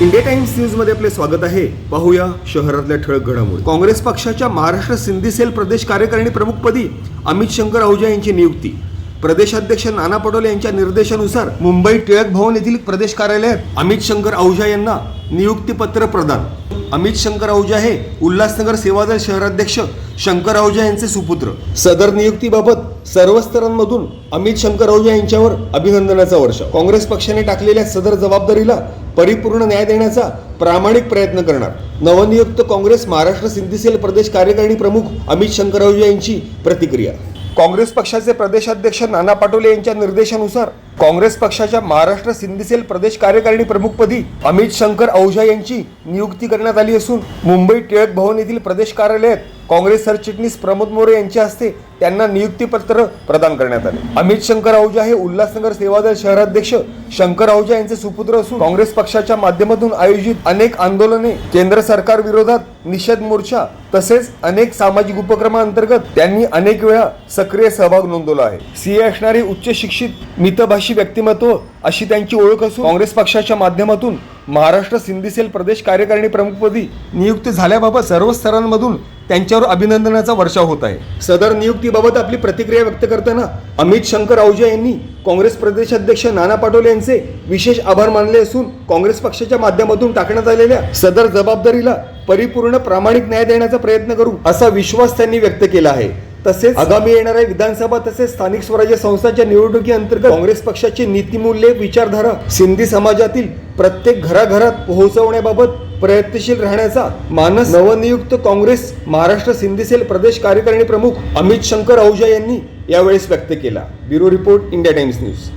India times न्यूजमध्ये आपले स्वागत आहे. पाहूया शहरातल्या ठळक घडामोडी. काँग्रेस पक्षाच्या महाराष्ट्र सिंधी सेल प्रदेश कार्यकारिणी प्रमुखपदी अमित शंकर आहुजा यांची नियुक्ती. प्रदेशाध्यक्ष नाना पटोले यांच्या निर्देशानुसार मुंबई टिळक भवन येथील प्रदेश कार्यालयात अमित शंकर आहुजा यांना नियुक्तीपत्र प्रदान. अमित शंकर आहुजा हे उल्हासनगर सेवादल शहराध्यक्ष शंकर आहुजा यांचे सुपुत्र. सदर नियुक्तीबाबत सर्व स्तरांमधून अमित शंकर आहुजा यांच्यावर अभिनंदनाचा वर्ष काँग्रेस पक्षाने टाकलेल्या सदर जबाबदारीला परिपूर्ण न्याय देण्याचा प्रामाणिक प्रयत्न करणार. नवनियुक्त काँग्रेस महाराष्ट्र सिंधी सेल प्रदेश कार्यकारिणी प्रमुख अमित शंकर यांची प्रतिक्रिया. काँग्रेस पक्षाचे प्रदेशाध्यक्ष नाना पाटोले यांच्या निर्देशानुसार काँग्रेस पक्षाच्या महाराष्ट्र सिंधी सेल प्रदेश कार्यकारिणी प्रमुखपदी अमित शंकर औजा यांची नियुक्ती करण्यात आली असून मुंबई टिळक भवन येथील प्रदेश कार्यालयात काँग्रेस सरचिटणीस प्रमोद मोरे यांच्या हस्ते त्यांना नियुक्तीपत्र प्रदान करण्यात आले. अमित शंकर औजा हे उल्हासनगर सेवादल शहराध्यक्ष. शंकर औजा यांचे सुपुत्र असून काँग्रेस पक्षाच्या माध्यमातून आयोजित अनेक आंदोलने केंद्र सरकार विरोधात निषेध मोर्चा तसेच अनेक सामाजिक उपक्रमांतर्गत त्यांनी अनेक वेळा सक्रिय सहभाग नोंदवला आहे. सीए असणारे उच्च शिक्षित मितभाषी व्यक्तिमत्व अशी त्यांची ओळख असून काँग्रेस पक्षाच्या माध्यमातून महाराष्ट्र सिंधी सेल प्रदेश कार्यकारिणी प्रमुखपदी नियुक्त झाल्याबाबत सर्व स्तरांमधून त्यांच्यावर अभिनंदनाचा वर्षाव होत आहे. सदर नियुक्तीबाबत आपली प्रतिक्रिया व्यक्त करताना अमित शंकर आहुजा यांनी काँग्रेस प्रदेशाध्यक्ष नाना पाटोले यांचे विशेष आभार मानले असून काँग्रेस पक्षाच्या माध्यमातून टाकण्यात आलेल्या सदर जबाबदारीला परिपूर्ण प्रामाणिक न्याय देण्याचा प्रयत्न करू असा विश्वास त्यांनी व्यक्त केला आहे. तसेच आगामी येणाऱ्या विधानसभा तसेच स्थानिक स्वराज्य संस्थांच्या निवडणुकीअंतर्गत काँग्रेस पक्षाची नीतिमूल्ये विचारधारा सिंधी समाजातील प्रत्येक घराघरात पोहोचवण्याबाबत प्रयत्नशील राहण्याचा मानस नवनियुक्त काँग्रेस महाराष्ट्र सिंधी सेल प्रदेश कार्यकारिणी प्रमुख अमित शंकर आहुजा यांनी यावेळेस व्यक्त केला. Bureau report India Times news.